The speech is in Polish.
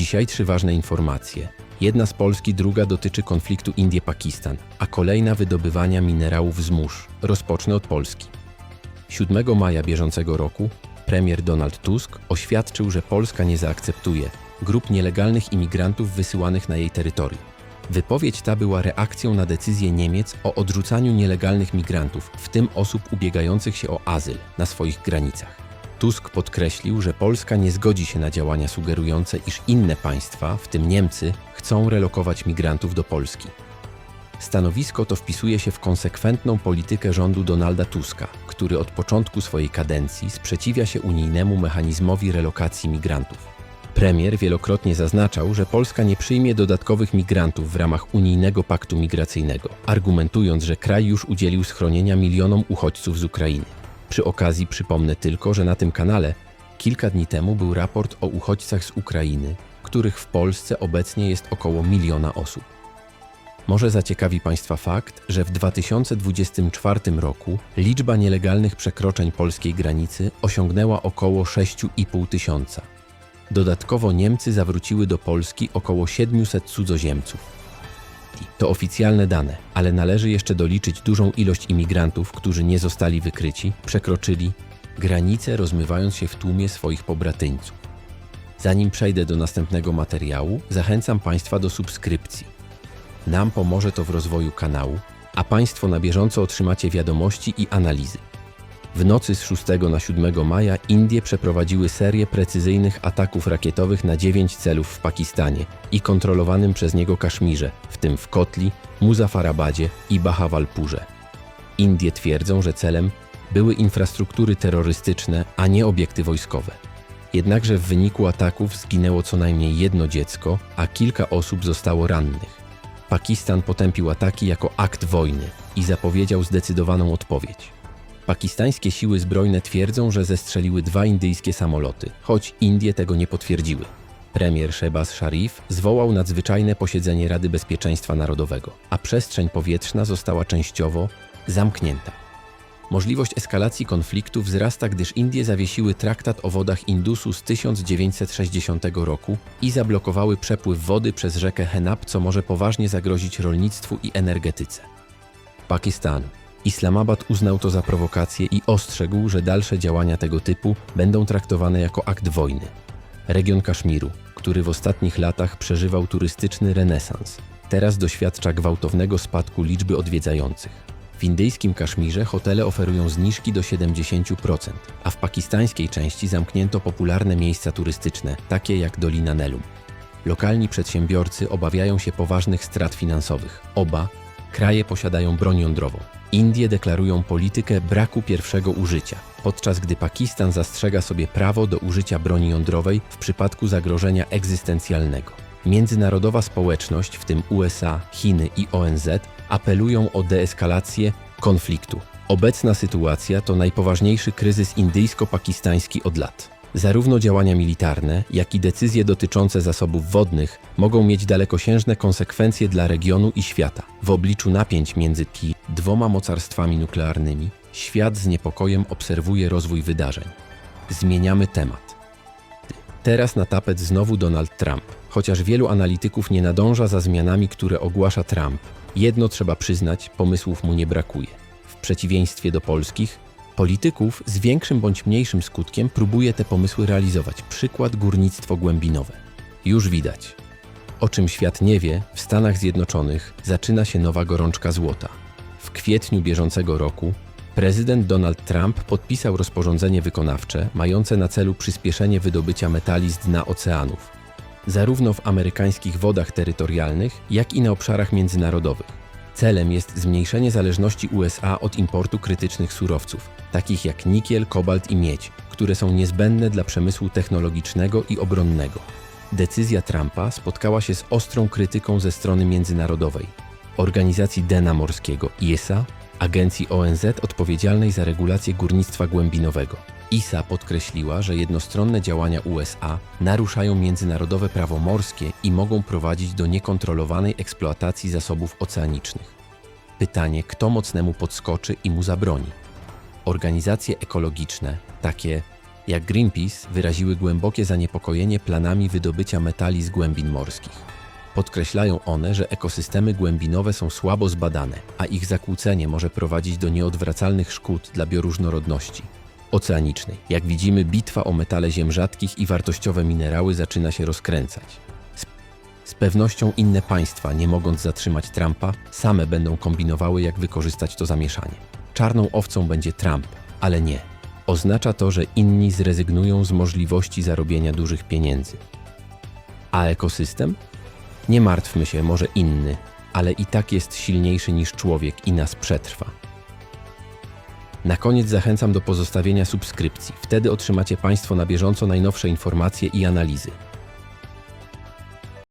Dzisiaj trzy ważne informacje. Jedna z Polski, druga dotyczy konfliktu Indie-Pakistan, a kolejna wydobywania minerałów z mórz. Rozpocznę od Polski. 7 maja bieżącego roku premier Donald Tusk oświadczył, że Polska nie zaakceptuje grup nielegalnych imigrantów wysyłanych na jej terytorium. Wypowiedź ta była reakcją na decyzję Niemiec o odrzucaniu nielegalnych migrantów, w tym osób ubiegających się o azyl, na swoich granicach. Tusk podkreślił, że Polska nie zgodzi się na działania sugerujące, iż inne państwa, w tym Niemcy, chcą relokować migrantów do Polski. Stanowisko to wpisuje się w konsekwentną politykę rządu Donalda Tuska, który od początku swojej kadencji sprzeciwia się unijnemu mechanizmowi relokacji migrantów. Premier wielokrotnie zaznaczał, że Polska nie przyjmie dodatkowych migrantów w ramach unijnego paktu migracyjnego, argumentując, że kraj już udzielił schronienia milionom uchodźców z Ukrainy. Przy okazji przypomnę tylko, że na tym kanale kilka dni temu był raport o uchodźcach z Ukrainy, których w Polsce obecnie jest około miliona osób. Może zaciekawi Państwa fakt, że w 2024 roku liczba nielegalnych przekroczeń polskiej granicy osiągnęła około 6,5 tysiąca. Dodatkowo Niemcy zawróciły do Polski około 700 cudzoziemców. To oficjalne dane, ale należy jeszcze doliczyć dużą ilość imigrantów, którzy nie zostali wykryci, przekroczyli granice, rozmywając się w tłumie swoich pobratyńców. Zanim przejdę do następnego materiału, zachęcam Państwa do subskrypcji. Nam pomoże to w rozwoju kanału, a Państwo na bieżąco otrzymacie wiadomości i analizy. W nocy z 6 na 7 maja Indie przeprowadziły serię precyzyjnych ataków rakietowych na 9 celów w Pakistanie i kontrolowanym przez niego Kaszmirze, w tym w Kotli, Muzaffarabadzie i Bahawalpurze. Indie twierdzą, że celem były infrastruktury terrorystyczne, a nie obiekty wojskowe. Jednakże w wyniku ataków zginęło co najmniej jedno dziecko, a kilka osób zostało rannych. Pakistan potępił ataki jako akt wojny i zapowiedział zdecydowaną odpowiedź. Pakistańskie siły zbrojne twierdzą, że zestrzeliły dwa indyjskie samoloty, choć Indie tego nie potwierdziły. Premier Shehbaz Sharif zwołał nadzwyczajne posiedzenie Rady Bezpieczeństwa Narodowego, a przestrzeń powietrzna została częściowo zamknięta. Możliwość eskalacji konfliktu wzrasta, gdyż Indie zawiesiły traktat o wodach Indusu z 1960 roku i zablokowały przepływ wody przez rzekę Henab, co może poważnie zagrozić rolnictwu i energetyce. Pakistan. Islamabad uznał to za prowokację i ostrzegł, że dalsze działania tego typu będą traktowane jako akt wojny. Region Kaszmiru, który w ostatnich latach przeżywał turystyczny renesans, teraz doświadcza gwałtownego spadku liczby odwiedzających. W indyjskim Kaszmirze hotele oferują zniżki do 70%, a w pakistańskiej części zamknięto popularne miejsca turystyczne, takie jak Dolina Nelum. Lokalni przedsiębiorcy obawiają się poważnych strat finansowych. Oba kraje posiadają broń jądrową. Indie deklarują politykę braku pierwszego użycia, podczas gdy Pakistan zastrzega sobie prawo do użycia broni jądrowej w przypadku zagrożenia egzystencjalnego. Międzynarodowa społeczność, w tym USA, Chiny i ONZ, apelują o deeskalację konfliktu. Obecna sytuacja to najpoważniejszy kryzys indyjsko-pakistański od lat. Zarówno działania militarne, jak i decyzje dotyczące zasobów wodnych mogą mieć dalekosiężne konsekwencje dla regionu i świata. W obliczu napięć między tymi dwoma mocarstwami nuklearnymi, świat z niepokojem obserwuje rozwój wydarzeń. Zmieniamy temat. Teraz na tapet znowu Donald Trump. Chociaż wielu analityków nie nadąża za zmianami, które ogłasza Trump, jedno trzeba przyznać, pomysłów mu nie brakuje. W przeciwieństwie do polskich, polityków z większym bądź mniejszym skutkiem próbuje te pomysły realizować. Przykład górnictwo głębinowe. Już widać. O czym świat nie wie, w Stanach Zjednoczonych zaczyna się nowa gorączka złota. W kwietniu bieżącego roku prezydent Donald Trump podpisał rozporządzenie wykonawcze mające na celu przyspieszenie wydobycia metali z dna oceanów, zarówno w amerykańskich wodach terytorialnych, jak i na obszarach międzynarodowych. Celem jest zmniejszenie zależności USA od importu krytycznych surowców, takich jak nikiel, kobalt i miedź, które są niezbędne dla przemysłu technologicznego i obronnego. Decyzja Trumpa spotkała się z ostrą krytyką ze strony międzynarodowej, organizacji Dena Morskiego ISA, agencji ONZ odpowiedzialnej za regulację górnictwa głębinowego. ISA podkreśliła, że jednostronne działania USA naruszają międzynarodowe prawo morskie i mogą prowadzić do niekontrolowanej eksploatacji zasobów oceanicznych. Pytanie, kto mocnemu podskoczy i mu zabroni? Organizacje ekologiczne, takie jak Greenpeace wyraziły głębokie zaniepokojenie planami wydobycia metali z głębin morskich. Podkreślają one, że ekosystemy głębinowe są słabo zbadane, a ich zakłócenie może prowadzić do nieodwracalnych szkód dla bioróżnorodności oceanicznej. Jak widzimy, bitwa o metale ziem rzadkich i wartościowe minerały zaczyna się rozkręcać. Z, pewnością inne państwa, nie mogąc zatrzymać Trumpa, same będą kombinowały, jak wykorzystać to zamieszanie. Czarną owcą będzie Trump, ale nie. Oznacza to, że inni zrezygnują z możliwości zarobienia dużych pieniędzy. A ekosystem? Nie martwmy się, może inny, ale i tak jest silniejszy niż człowiek i nas przetrwa. Na koniec zachęcam do pozostawienia subskrypcji. Wtedy otrzymacie Państwo na bieżąco najnowsze informacje i analizy.